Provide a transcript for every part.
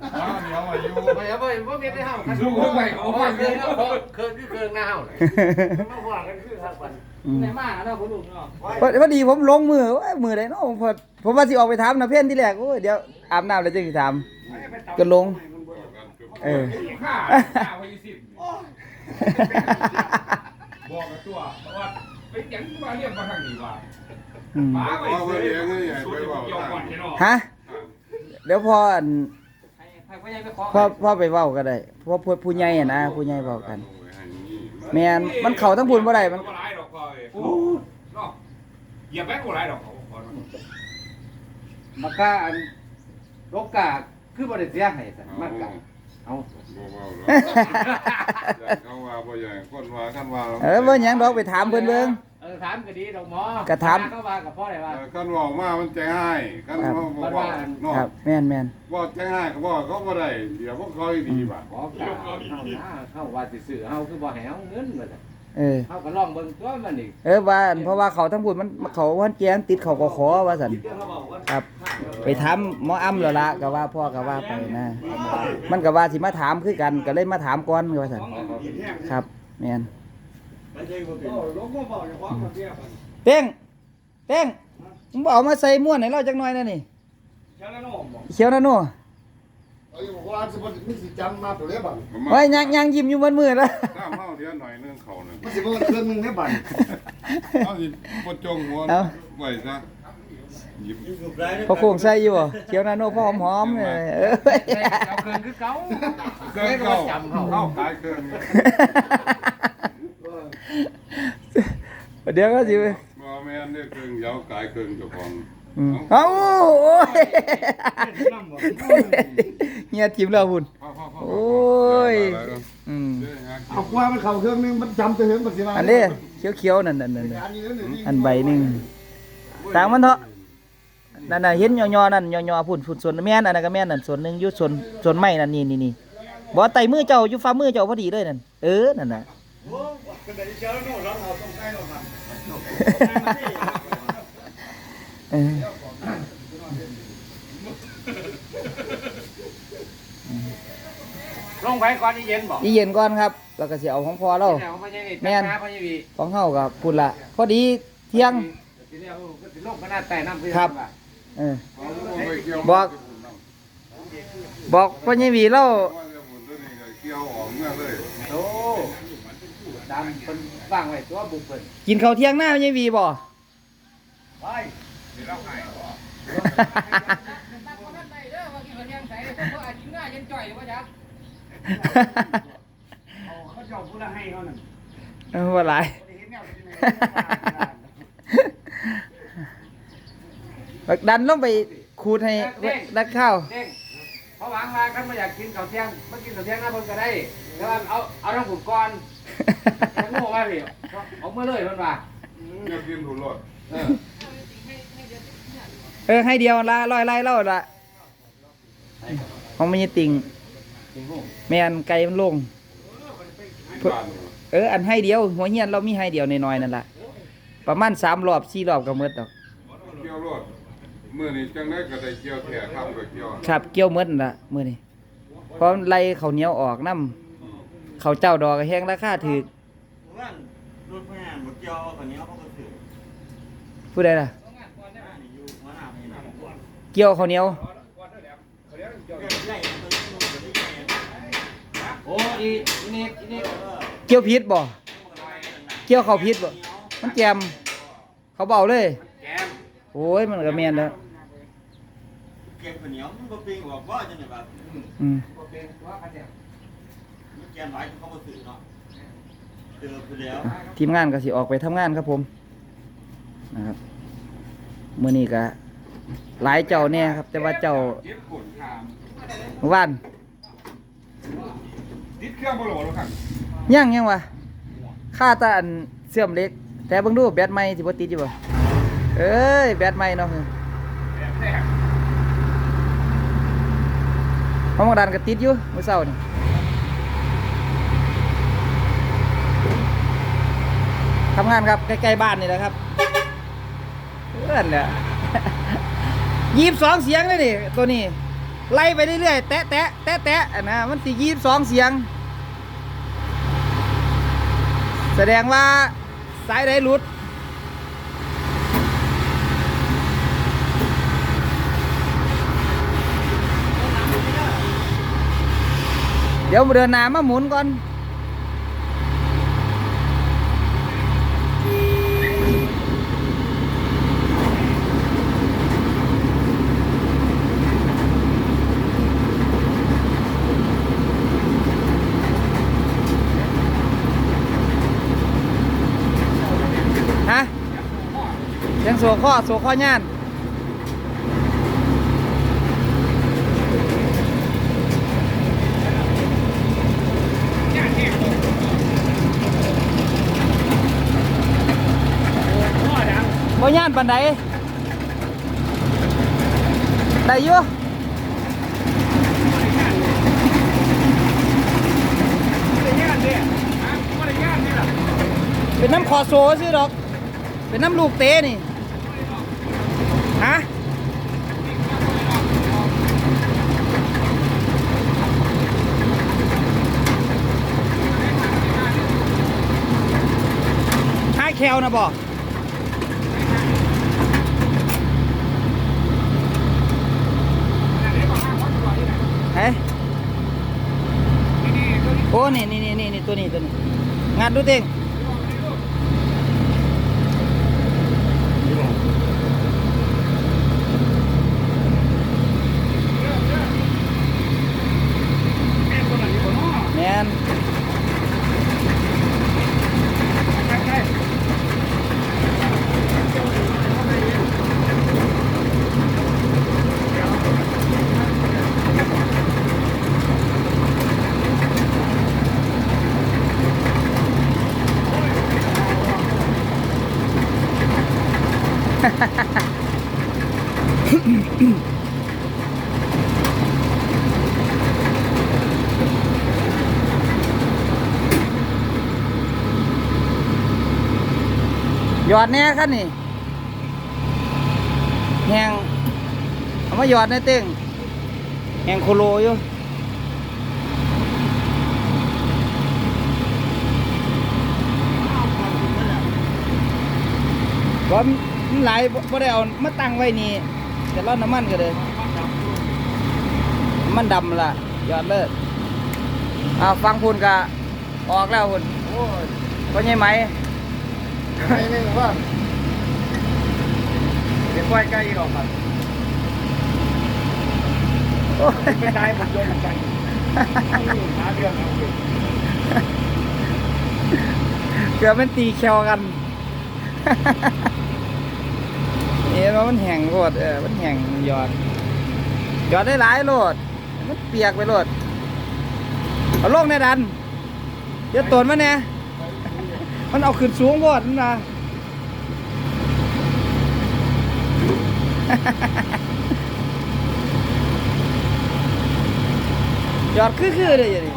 เอาเดี๋ยวมาอยู่ไม่เอาไปว่าเมียได้เฮาคันสู้เข้าไปเอาไปเคยเคยคือเคยหน้าเฮาเลยมาว่ากันคือทางบันอืมไหนมาเนาะคุณลุงเนาะพอพอดีผมลงมือโอ้ยมือไดเนาะผมพอผมว่าสิออกไปถามนะเพื่อนที่แรกโอ้ยเดี๋ยวอาบน้ำแล้วจึงสิถามก็ลงเออข้าข้าไปสิบบอกกับตัวว่าไปยังมาเรียกมาทางนี้ว่าอืมป้าไปเสียสู้จะเกี่ยวก่อนใช่เนาะฮะเดี๋ยวพออันให้ให้ พ่อใหญ่ไปขอพ่อพ่อไปเว้าก็ได้เพราะว่าผู้ผู้ใหญ่อะนะผู้ใหญ่เว้ากัน แม่นมันเข้าทั้งพูนบ่ได้มัน บ่ร้ายดอกพ่อเอ้ยเนาะอย่าแบกบ่ร้ายดอกเขาขอเนาะมากาอันโลกาคือบ่ได้เสียให้ซั่นมากาเอาเขาว่าบ่ใหญ่คนว่ากันว่า เออบ่หยังดอกไปถามเพิ่นเบิ่ง เออถามก็ดีดอกหมอก็ถาม ก็ว่ากับพ่อได้ว่า กันว่ามามันใจให้กันว่าบ่ว่าเนาะครับแม่นแม่นบ่ใจให้ก็บ่เขาบ่ได้เดี๋ยวพวกเขาดีบ่ขอกาเฮานะเฮาว่าสิซื้อเฮาคือบ่ให้เอาเงินมาซั่นเออ เฮาก็ลองเบิ่งตัวมันนี่เออว่าอันเพราะว่าเขาทั้งพูนมันเขาวันแกนติดเขาก็ขอว่าซั่นครับ ไปถามหมออ้ำแล้วล่ะก็ว่าพ่อก็ว่าไปนะ มันก็ว่าสิมาถามคือกันก็เลยมาถามก่อนก็ว่าซั่นครับแม่น เต้งเต้งมึงบ่เอามาใส่ม่วนให้เราจักหน่อยนะนี่เขียวนะโน่เอาอยู่ว่าสิบ่มีสิจำมาตัวเล็บบัดไว้ยังยังยิ้มอยู่มันมือแล้วถ้าเฮาเดี๋ยวหน่อยนึงเขานึงมันสิบ่เรื่องนึงในบัดเอาสิบ่จงหัวไว้ซะหยิบพอโค้งใส่อยู่บ่เขียวนะโน่พอหอมๆเลยเออเอาเกินคือเก่าเครื่องเก่าเฮาขายเครื่อง เดี๋ยวก็สิบ่แม่นเด้เครื่องเดี๋ยวขายเครื่องเจ้าของอืมเอ้าโอ้ยเฮียทีมแล้วหุ่นโอ้ยอืมเอากว่ามันเข้าเครื่องนึงมันจำตัวเห็นบ่สิว่าอันนี้เขียวๆนั่นนั่นนั่นอันนี้นั่นนี่อันใบหนึ่งต่างมันเถอะนั่นน่ะเห็นยอๆนั่นยอๆพุ่นพุ่นส่วนแม่นอันนั้นก็แม่นนั่นส่วนหนึงอยู่ส่วนส่วนไม้นั่นนี่นี่นี่บ่ไต่มือเจ้าอยู่ฝ่ามือเจ้าพอดีเลยนั่นเออนั่นน่ะ เออลงไปก่อนนี่เย็นบ่อีเย็นก่อนครับ แล้วก็สิเอาของพอเราแม่พ่อใหญ่นี่แม่นพ่อใหญ่นี่ของเฮากับพุ่นละพอดีเที่ยงสิเรียกว่าสิลงคณะใต้น้ำเพื่อนครับว่าเออบอกพ่อใหญ่หวีเรา ตามเพิ่นวางไว้ตัวบุกเพิ่นกินข้าวเที่ยงหน้าพ่อใหญ่หวีบ่ ไปเขาเจ้าผู้ละให้เขานั่นเออว่าหลายบักดันลงไปขูดให้ดักข้าวเด้งเพราะหวังว่าคันบ่อยากกินข้าวเที่ยงบ่กินข้าวเที่ยงหน้าเพิ่นก็ได้แต่ว่าเอาเอาทั้งผุดก่อน ทั้งโง่ว่าพี่เอามาเลยเพิ่นว่าเกี่ยวกินถูกรถเออเออให้เดียวละร้อยไล่เล่าละของมันยติ่งจริงโง่แม่นไก่มันลงบ้านเอออันให้เดียว หัวเฮียนเรามีให้เดียวน้อยๆนั่นล่ะประมาณสามรอบสี่รอบก็หมดดอก เกี่ยวรถมื้อนี้จังได๋ก็ได้เกี่ยวแท้ครับก็เกี่ยวครับเกี่ยวหมดนั่นล่ะมื้อนี้เพราะไล่ข้าวเหนียวออกน้ำ ข้าวเจ้าดอกก็แห้งราคาถูกว่านรถพยานรถเกี่ยวคนนี้เขาก็ถือผู้ใดล่ะ อยู่หัวหน้าไม่หนาตัวเกี่ยวข้าวเหนียวใหญ่ตัวนี้ตัวนี้ใหญ่โอ้อีอีนี่อีนี่เกี่ยวพิษบ่ เกี่ยวข้าวพิษบ่ มันแจม เขาเบาเลย แกมโอ้ยมันก็แม่นแล้วเก็บข้าวเหนียวมันก็ปิ้งบอกว่าจังไงแบบอืม บ่เป็นว่าคันเนี่ย มันแกนไว้เขาก็ถือเนาะเจอไปแล้วทีมงานก็สิออกไปทำงานครับผมนะครับมื้อนี้ก็หลายเจ้าแน่ครับ แต่ว่าเจ้าเจ็บปวดขามเมื่อวานติดเครื่องบ่โหลแล้วครับยังยังวะค่าแตาอันเสื่อมเล็ก แต่เบิ่งดูแบตใหม่สิบ่ติดอยู่บ่เอ้ยแบตใหม่เนาะแบบแรก ห้องดันก็ติดอยู่มื้อเช้านี่ ทำงานครับใกล้ๆบ้านนี่แหละครับเพื่อนเนี่ยยี่สิบสองเสียงเลยนี่ตัวนี้ ไล่ไปเรื่อยๆแตะแตะแตะแตะนะมันสี่ยี่สองเสียง แสดงว่าสายใดหลุดเดี๋ยวเดินหน้ามาหมุนก่อน โซข้อโซข้อย่านบ่ย่านปันใดได้อยู่เป็นน้ำคอโซซื้อดอก เป็นน้ำลูกเตนี่ ฮะ ห้านะบอกเฮ้ยโอ้นี่นี่นี่นี่ตัวนี้ตัวนี้งานดูเต็ง แมน หยอดแน่ขั้นนี่แหงเอามาหยอดในเต้งแหงโคโลอยู่ก็มัน หลายบ่บ่ได้เอามาตั้งไว้นี่แต่รอดน้ำมันก็เลยน้ำมันดำล่ะหยอดเลยอ่าฟังพูนกะออกแล้วพุ่นโอ้ยก็ใช่ไหมให้หนึ่งว่าเดี๋ยวปล่อยไก่หรอกครับโอ้ยไม่ได้ผมโยนไก่หาเรื่องเอาสิเกือบเป็นตีแควกัน เห็นว่ามันแห้งโลดเออมันแห้งหยอดหยอดได้หลายโลด มันเปียกไปโลดเอาลงในดันเดี๋ยวตนมันเนี่ยมันเอาขึ้นสูงโพดนั่นนะหยอดคือๆเลยอย่างนี้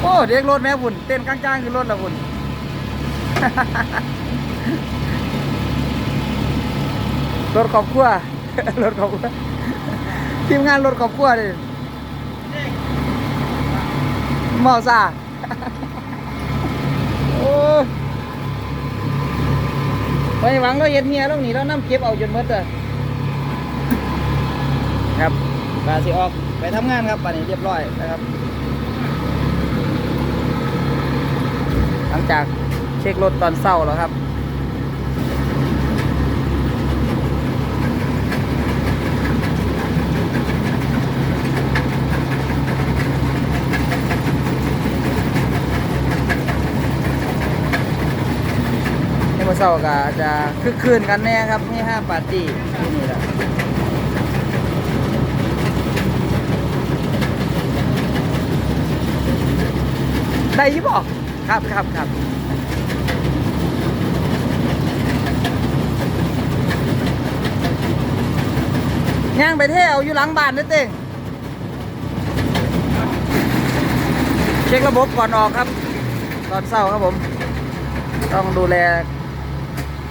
โอ้ เด็กรถแม่พุ่นเต้นกลางๆคือรถละพุ่นรถครอบครัวรถครอบครัวทีมงานรถครอบครัวดิเมาซาโอ้ยไปหวังเราเห็นเมียล้วหนีแล้วน้ำเก็บเอาจนหมดเลยครับกาสิออกไปทำงานครับป่านนี้เรียบร้อยนะครับ หลังจากเช็ครถตอนเศร้าแล้วครับให้มาเศร้าก็จะคึกคืนกันแน่ครับนี่ห้าปาร์ตี้ที่นี่แหละได้ยี่บอก ครับครับครับย่างไปเที่ยวอยู่หลังบ้านนี่เต้งเช็คระบบก่อนออกครับ ตอนเศร้าครับผม ต้องดูแล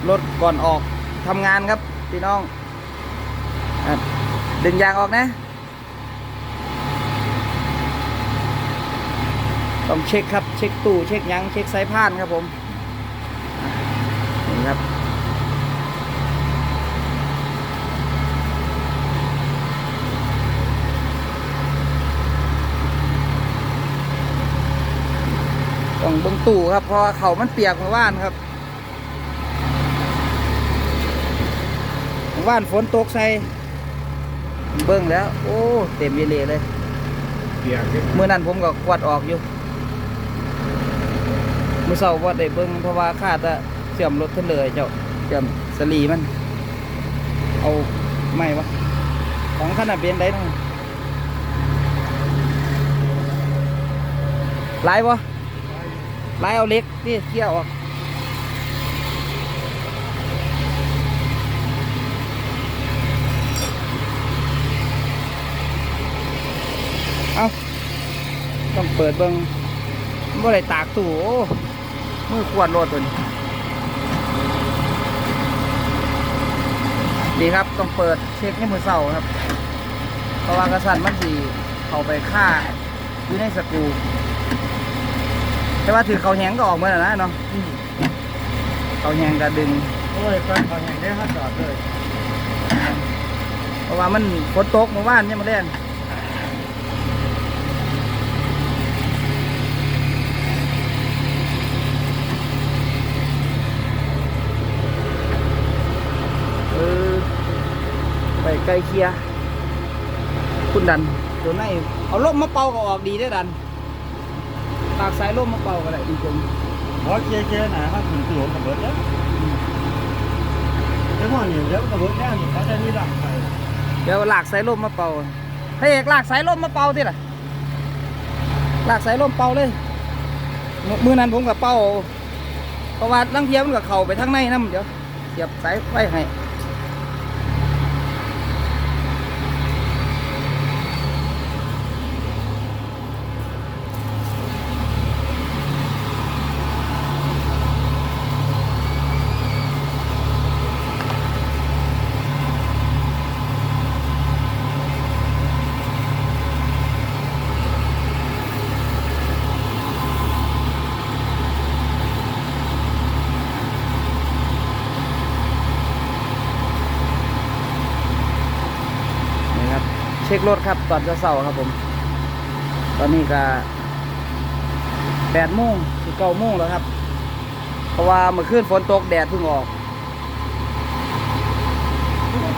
รถก่อนออกทำงานครับพี่น้องดึงยางออกนะ ต้องเช็คครับ เช็คตู้เช็คยางเช็คสายพานครับผมอะนี่ครับต้องเบิ้งตู้ครับเพราะว่าเขามันเปียกเมื่อวานครับเมื่อวานฝนตกใส่เบิ้งแล้ว โอ้ เต็มเยเลเลย เปียกเลยเมื่อนั้นผมก็กวาดออกอยู่ มื่อเช้าว่าได้เบิ้งเพราะว่าคาดจะเสื่อมรถเท่นเลยเจ้าเสื่อมสลีมัน เอาไม่วะของขนาดเบียนได้นะหลายปะหลายเอาเล็กนี่เกี่ยวออกเอาต้องเปิดเบิ้งเมื่อไรตากตู้ มือขวดรถตัวนี้ดีครับต้องเปิดเช็คให้มือเศร้าครับเพราะว่ากระสันมันสีเข้าไปฆ่าอยู่ในสกรูแต่ว่าถือเขาแหงก็ออกเมื่อไหร่นะเนาะเขาแหงก็ดึงโอ้ยฟันเขาแห่งได้ห้าจอดเลยเพราะว่ามันฝนตกเมื่อวานเนี่ยมาเล่นเออ ไปไกลเคลียร์คุณดันตัวไหนเอาล่มมาเป่าก็ออกดีได้อดันตากสายล่มมาเป่าก็ได้ดีจงเพราะเจ๊เจ๊หนาห้าถึงตัวกับเบิร์ดแล้วแต่ว่าเนี่ยแล้วกับเบิร์ดแล้วเนี่ยเขาจะมีหลักไปเดี๋ยวลากสายล่มมาเป่าพระเอกลากสายล่มมาเป่าที่ล่ะลากสายล่มเป่าเลยมือมือนั้นผมกับเป่าเพราะว่าลังเทียมมันกับเข่าไปทางในน้ำเดี๋ยวเสียบสายไฟให้ ช็ครถครับตอนเช้าๆครับผม ตอนนี้ก็แปดโมงถึงเก้าโมงแล้วครับ เพราะว่าเมื่อคืนฝนตกแดดเพิ่งออก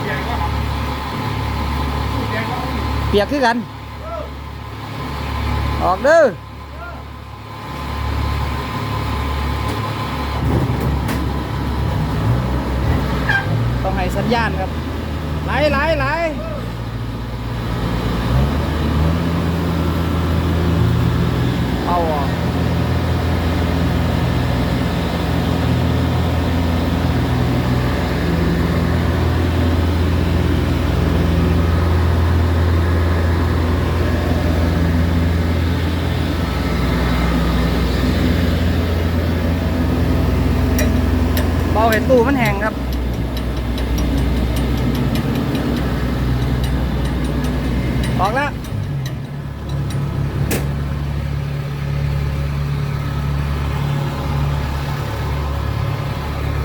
เปียกก็เปียกก็เปียกขึ้นกัน ออกเด้อต้องให้สัญญาณครับไหลไหลไหลเอาออกูมันแห้งครับออกแล้ว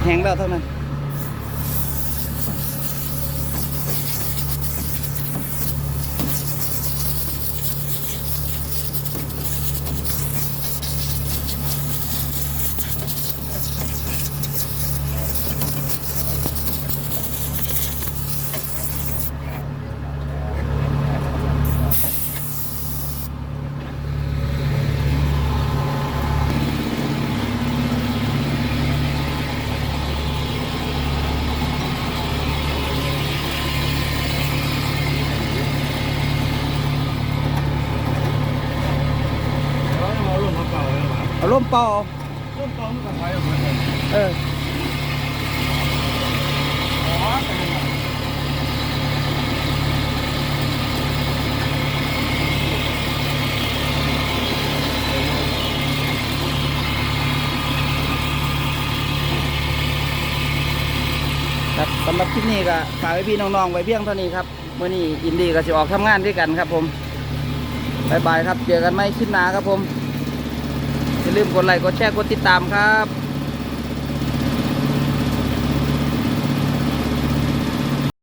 แห้งแล้วเท่านั้น มปอร่มปอมันก็ไปออกมาเออครับสำหรับคลิปนี้ก็ฝากไว้พี่น้องๆไว้เพียงเท่านี้ครับเมื่อนี้อินดีก็จะออกทำงานด้วยกันครับผมบายๆครับ เจอกันไหมคลิปหน้าครับผม อย่าลืมกดไลค์กดแชร์กดติดตามครับ